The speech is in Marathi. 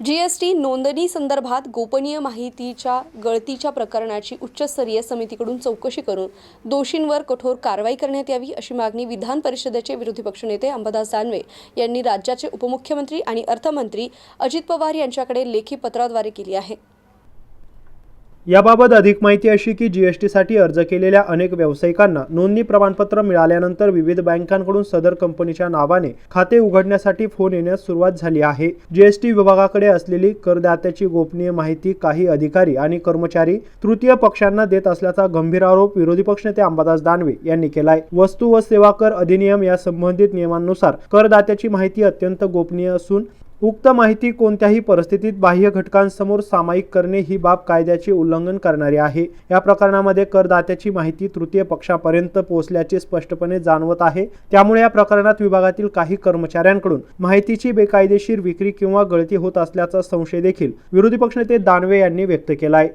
जीएसटी नोंदणी संदर्भात गोपनीय माहितीच्या गळतीच्या प्रकरणाची उच्चस्तरीय समितीकडून चौकशी करून दोषींवर कठोर कारवाई करण्यात यावी अशी मागणी विधान परिषदेचे विरोधी पक्षनेते अंबादास दानवे यांनी राज्याचे उपमुख्यमंत्री आणि अर्थमंत्री अजित पवार यांच्याकडे लेखी पत्राद्वारे केली आहे. याबाबत अधिक माहिती अशी की जीएसटीसाठी अर्ज केलेल्या अनेक व्यावसायिकांना नोंदणी प्रमाणपत्र मिळाल्यानंतर विविध बँकांकडून सदर कंपनीच्या नावाने खाते उघडण्यासाठी फोन येण्यास सुरुवात झाली आहे. जीएसटी विभागाकडे असलेली करदात्याची गोपनीय माहिती काही अधिकारी आणि कर्मचारी तृतीय पक्षांना देत असल्याचा गंभीर आरोप विरोधी पक्षनेते अंबादास दानवे यांनी केलाय. वस्तू व सेवा कर अधिनियम या संबंधित नियमांनुसार करदात्याची माहिती अत्यंत गोपनीय असून उक्त माहिती कोणत्याही परिस्थितीत बाह्य घटकांसमोर सामायिक करणे ही बाब कायद्याचे उल्लंघन करणारी आहे. या प्रकरणामध्ये करदात्याची माहिती तृतीय पक्षापर्यंत पोहोचल्याचे स्पष्टपणे जाणवत आहे. त्यामुळे या प्रकरणात विभागातील काही कर्मचाऱ्यांकडून माहितीची बेकायदेशीर विक्री किंवा गळती होत असल्याचा संशय देखील विरोधी पक्षनेते दानवे यांनी व्यक्त केला आहे